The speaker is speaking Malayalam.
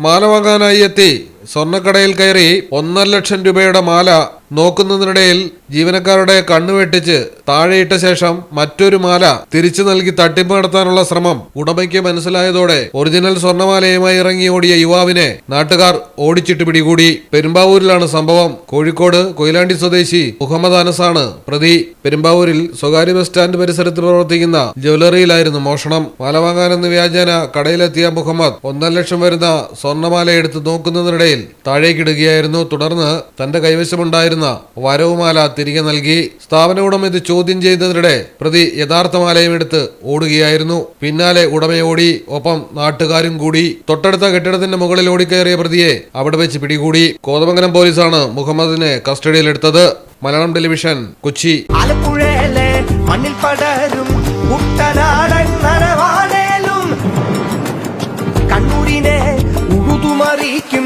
മാല വാങ്ങാനായി എത്തി. സ്വർണക്കടയിൽ കയറി ഒന്നര ലക്ഷം രൂപയുടെ മാല നോക്കുന്നതിനിടയിൽ ജീവനക്കാരുടെ കണ്ണു വെട്ടിച്ച് താഴെയിട്ട ശേഷം മറ്റൊരു മാല തിരിച്ചു നൽകി തട്ടിപ്പ് നടത്താനുള്ള ശ്രമം ഉടമയ്ക്ക് മനസ്സിലായതോടെ ഒറിജിനൽ സ്വർണമാലയുമായി ഇറങ്ങി ഓടിയ യുവാവിനെ നാട്ടുകാർ ഓടിച്ചിട്ട് പിടികൂടി. പെരുമ്പാവൂരിലാണ് സംഭവം. കോഴിക്കോട് കൊയിലാണ്ടി സ്വദേശി മുഹമ്മദ് അനസാണ് പ്രതി. പെരുമ്പാവൂരിൽ സ്വകാര്യ ബസ് സ്റ്റാൻഡ് പരിസരത്ത് പ്രവർത്തിക്കുന്ന ജ്വല്ലറിയിലായിരുന്നു മോഷണം. മാല വാങ്ങാനെന്ന് വ്യാജേന കടയിലെത്തിയ മുഹമ്മദ് ഒന്നര ലക്ഷം വരുന്ന സ്വർണമാല എടുത്ത് നോക്കുന്നതിനിടയിൽ താഴേക്കിടുകയായിരുന്നു. തുടർന്ന് തന്റെ കൈവശമുണ്ടായിരുന്ന വരവുമാല തിരികെ നൽകി സ്ഥാപന ഉടമ ഇത് ചോദ്യം ചെയ്തതിനിടെ പ്രതി യഥാർത്ഥ മാലയും എടുത്ത് ഓടുകയായിരുന്നു. പിന്നാലെ ഉടമയോടി ഒപ്പം നാട്ടുകാരും കൂടി തൊട്ടടുത്ത കെട്ടിടത്തിന്റെ മുകളിൽ ഓടിക്കയറിയ പ്രതിയെ അവിടെ വെച്ച് പിടികൂടി. കോതമംഗലം പോലീസാണ് മുഹമ്മദിനെ കസ്റ്റഡിയിലെടുത്തത് മലയാളം ടെലിവിഷൻ കൊച്ചി. മണ്ണിൽ പടരും കുട്ടനാടൻ കണ്ണൂരിനെ ഉഴുതുമറിക്കും